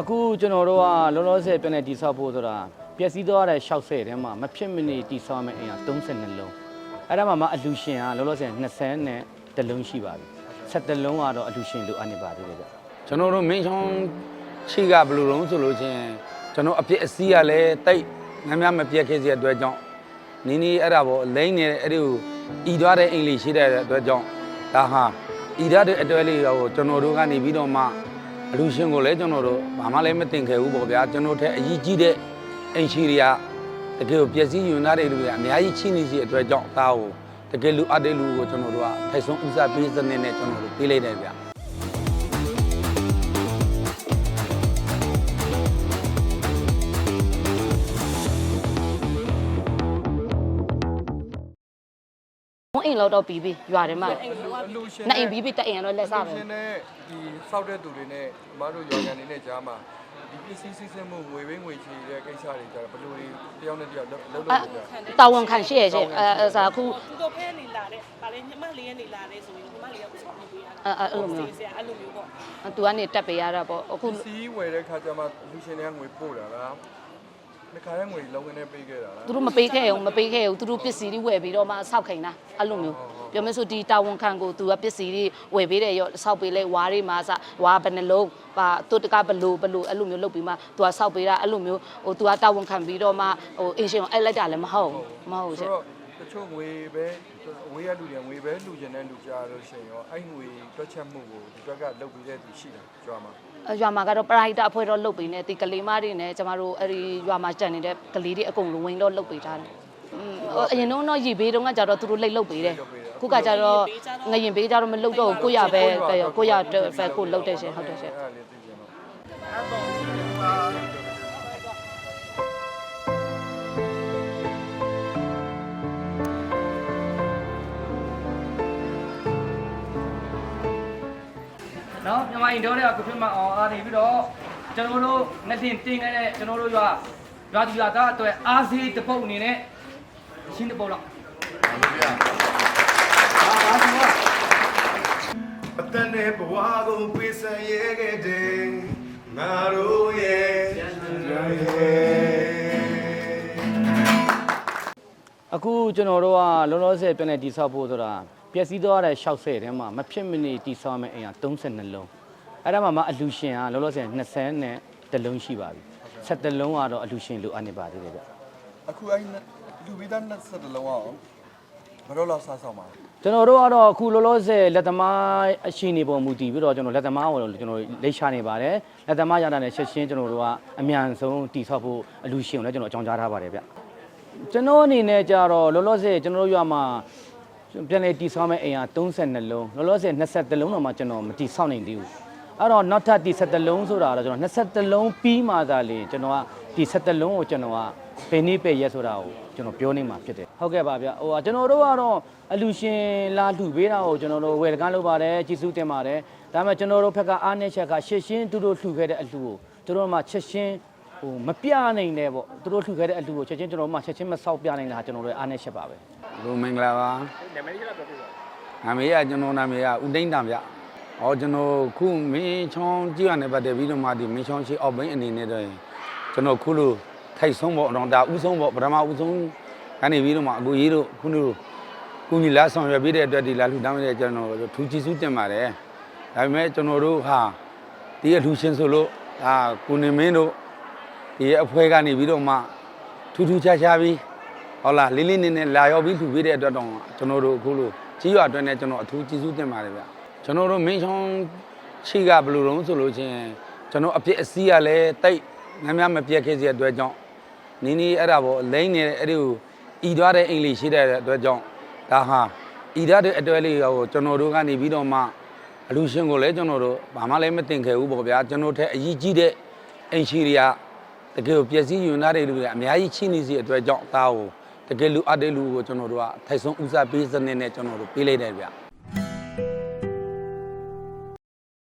အခုကျွန်တော်တို့ကလောလောဆယ်ပြန်နေတိဆောက်ဖို့ဆိုတာပျက်စီးသွားတဲ့60ထဲမှာမဖြစ်မနေတိဆောက်မယ့်အိမ်က32လုံးအဲ့ဒါမှမှအလူရှင်ကလောလောဆယ်20နဲ့တလုံးရှိပါပြီ7လုံးကတော့အလူရှင်လိုအပ်နေပါသေးတယ်ဗျကျွန်တော်တို့မင်းချောင်းရှိကဘယ်လိုလုံးဆိုလို့ချင်းကျွန်တော်အပြစ်အစည်းကလည်းတိတ်ငမ်းများမပြတ်ခဲ့စေတဲ့အတွက်ကြောင့်နင်းနီးအဲ့ဒါပေါ့လိမ့်နေတဲ့အဲ့ဒီကိုဤသွားတဲ့အင်္ဂလိပ်ရှိတဲ့အတွက်ကြောင့်ဒါဟာဤသွားတဲ့အတွက်လေးကိုကျွန်တော်တို့ကနေပြီးတော့မှ အလူရှင်ကိုလည်းကျွန်တော်တို့ဘာမှလည်းမတင်ခဲ့ဘူးပေါ့ဗျာကျွန်တော်ထက်အကြီးကြီးတဲ့အင်ရှိရီယာတကယ်ကိုပျက်စီးယွန်းသားတဲ့လူတွေကအများကြီးချိနေစီအတွက်ကြောင့်ဒါကိုတကယ်လူအပ်တဲ့လူကိုကျွန်တော်တို့ကထိုက်ဆုံးဥစားပေးစနစ်နဲ့ကျွန်တော်တို့ပေးလိုက်တယ်ဗျာ အိမ်လောက်တော့ပြီးပြီရွာထဲမှာအလူရှင်နှစ်အိမ်ပြီးပြီတက်အိမ်ကတော့လက်စားပဲရှင်နဲ့ဒီစောက်တဲ့သူတွေနဲ့ဒီမတို့ရောင်ကန်နေနဲ့ကြားမှာဒီပစ္စည်းစစ်စစ်မှုငွေဘင်းငွေချေတဲ့ကိစ္စတွေကြတော့ဘယ်လိုတွေတယောက်နဲ့တယောက်လှုပ်လှုပ်အဲလို့ကြတာဝန်ခံရှိရဲ့ချင်းအဲအဲစာခုသူတို့ဖဲနေလာတဲ့ဗာလေညီမလေးရဲ့နေလာတဲ့ဆိုရင်ညီမလေးကဆောက်နေပေးရတာအဲအဲအဲ့လိုမျိုးဆရာအဲ့လိုမျိုးပေါ့သူကနေတက်ပေးရတာပေါ့အခုပစ္စည်းဝယ်တဲ့ခါကျမှအလူရှင်တွေကငွေပို့တာလား တစ်ခါတည်းငွေလုံးဝနဲ့ပေးခဲ့တာလားသူတို့မပေးခဲ့ဘူးမပေးခဲ့ဘူးသူတို့ပစ္စည်းတွေဝယ်ပြီးတော့မှဆောက်ခိုင်းတာအဲ့လိုမျိုးပြောမဆိုဒီတာဝန်ခံကိုသူကပစ္စည်းတွေဝယ်ပေးတယ်ရောဆောက်ပေးလဲဝါးတွေမှာစဝါးဘယ်နှလုံးပါသူတကဘလို့ဘလို့အဲ့လိုမျိုးလုပ်ပြီးမှသူကဆောက်ပေးတာအဲ့လိုမျိုးဟိုသူကတာဝန်ခံပြီးတော့မှဟိုအင်ရှင်ကိုအဲ့လိုက်တာလည်းမဟုတ်ဘူးမဟုတ်ဘူးချင်းဆိုတော့တ ချို့ငွေပဲဝေးရလူတွေငွေပဲလူကျင်တဲ့လူကြားလို့ရှိရင်ရောအဲ့ငွေတွက်ချက်မှုကိုဒီဘက်ကလုပ်ပြီးတဲ့သူရှိတယ်ကြွားမှာအရွာမှာကတော့ပရိုက်တာအဖွဲ့တော့လုတ်ပေးနေဒီကလေးမတွေနဲ့ကျမတို့အဲ့ဒီရွာမှာကြံနေတဲ့ကလေးတွေအကုန်လုံးဝင်တော့လုတ်ပေးထားတယ်อืมအရင်တော့တော့ရေဘေးတုန်းကကြတော့သူတို့လိတ်လုတ်ပေးတယ်ခုကကြတော့ငရင်ဘေးကြတော့မလုတ်တော့ဘူးကိုရပဲကိုရပဲကိုလုတ်တဲ့ရှင်ဟုတ်တယ်ရှင်အဲ့ဒါလေးသိကြတော့ နော်မြန်မာအိမ်တော်တွေကကိုဖြစ်မအောင်အားနေပြီးတော့ကျွန်တော်တို့နှစ်တင်တင်ခဲ့တဲ့ကျွန်တော်တို့ရွာရွာသူရွာသားအတွက်အားစေးတစ်ပုတ်အနေနဲ့ရှင်းတစ်ပုတ်လောက်ပါဗျာဟာပါဗျာအတန်နဲ့ဘဝကိုပြေးဆန်ရဲခဲ့တဲ့ငါတို့ရဲ့ရဲ့အခုကျွန်တော်တို့ကလောလောဆယ်ပြန်နေတိဆောက်ဖို့ဆိုတာ ပျက်စီးသွားတဲ့60ထဲမှာမဖြစ်မနေတိဆောက်မယ့်အိမ်က32လုံးအဲ့ဒါမှမှအလူရှင်ကလောလောဆယ်20နဲ့တလုံးရှိပါပြီ7လုံးကတော့အလူရှင်လိုအပ်နေပါသေးတယ်ဗျအခုအဲ့လူပြီးသား20လုံးအောင်ဘယ်တော့လောက်စားဆောင်ပါလဲကျွန်တော်တို့ကတော့အခုလောလောဆယ်လက်သမားအရှိနေပုံမူတည်ပြီးတော့ကျွန်တော်လက်သမားကိုကျွန်တော်လိတ်ချနေပါတယ်လက်သမားရတာနဲ့ချက်ချင်းကျွန်တော်တို့ကအမြန်ဆုံးတိဆောက်ဖို့အလူရှင်ကိုလည်းကျွန်တော်အကြောင်းကြားထားပါတယ်ဗျကျွန်တော်အနေနဲ့ကြတော့လောလောဆယ်ကျွန်တော်တို့ရွာမှာ ပြန်လေတိဆောက်မဲ့အိမ်က32လုံးလောလောဆယ်20လုံးတော့မှကျွန်တော်မတိဆောက်နိုင်သေးဘူးအဲ့တော့နောက်ထပ်ဒီ17လုံးဆိုတာတော့ကျွန်တော်20လုံးပြီးမှသာလေကျွန်တော်ကဒီ17လုံးကိုကျွန်တော်ကဘယ်နည်းပဲရက်ဆိုတာကိုကျွန်တော်ပြောနေမှာဖြစ်တယ်ဟုတ်ကဲ့ပါဗျဟိုကကျွန်တော်တို့ကတော့အလူရှင်လာလှူပေးတာကိုကျွန်တော်တို့ဝယ်တကန်းလုပ်ပါတယ်ကြီးစုတင်ပါတယ်ဒါပေမဲ့ကျွန်တော်တို့ဘက်ကအားနည်းချက်ကရှစ်ရှင်းသူတို့လှူခဲ့တဲ့အလှူကိုကျွန်တော်တို့မှချက်ချင်း ဟိုမပြနိုင်နဲ့ပေါ့သူတို့လှူခဲ့တဲ့အလှူကိုချက်ချင်းကျွန်တော်တို့မှချက်ချင်းမဆောက်ပြနိုင်တာကျွန်တော်တို့အားနည်းချက်ပါပဲလူမင်္ဂလာပါနာမည်ကြီးတော့ပြောပြပါနာမည်ကကျွန်တော်နာမည်ကဦးတိန်းတံဗျဟောကျွန်တော်ခုမင်းချောင်းကြည့်ရနေပတ်တယ်ပြီးတော့မှဒီမင်းချောင်းရှိအောက်ဘင်းအနေနဲ့တော့ကျွန်တော်ခုလိုထိုက်ဆုံးပေါ့တော့ဒါဥဆုံးပေါ့ပထမဥဆုံးကနေပြီးတော့မှအကူကြီးတို့ခုလိုကုညီလာဆောင်ရွက်ပြီးတဲ့အတွက်ဒီလာလှူတောင်းတဲ့ကျွန်တော်ထူးချီးစုတင်ပါတယ်ဒါပေမဲ့ကျွန်တော်တို့ဟာဒီအလှူရှင်ဆိုလို့ဒါကုနေမင်းတို့ ဒီအဖွဲ့ကနေပြီးတော့မှထူးထူးခြားခြားပြီးဟုတ်လားလေးလေးနက်နက်လာရောက်ပြီးလှူပေးတဲ့အတွက်တော့ကျွန်တော်တို့အခုလိုကြီးရွာအတွက်နဲ့ကျွန်တော်အထူးကျေးဇူးတင်ပါတယ်ဗျကျွန်တော်တို့မင်းချောင်းရှိကဘယ်လိုလုံးဆိုလို့ချင်းကျွန်တော်အပြစ်အစည်းကလည်းတိတ်ငမ်းများမပြတ်ခဲ့စေတဲ့အတွက်ကြောင့်နင်းနီးအဲ့ဒါပေါ့လိမ့်နေတဲ့အဲ့ဒီကိုဤသွားတဲ့အင်္ဂလိပ်ရှိတဲ့အတွက်ကြောင့်ဒါဟာဤသွားတဲ့အတွက်လေးကိုကျွန်တော်တို့ကနေပြီးတော့မှအလူရှင်ကိုလည်းကျွန်တော်တို့ဘာမှလည်းမတင်ခဲ့ဘူးပေါ့ဗျာကျွန်တော်ထက်အကြီးကြီးတဲ့အင်ရှိရီယာ တကယ်ကိုပျက်စီးယွန်းသားတဲ့လူတွေကအများကြီးချိနေစီအတွက်ကြောင့်ဒါကိုတကယ်လူအပ်တဲ့လူကိုကျွန်တော်တို့ကထိုက်ဆုံးဥစားပေးစနစ်နဲ့ကျွန်တော်တို့ပေးလိုက်တယ်ဗျ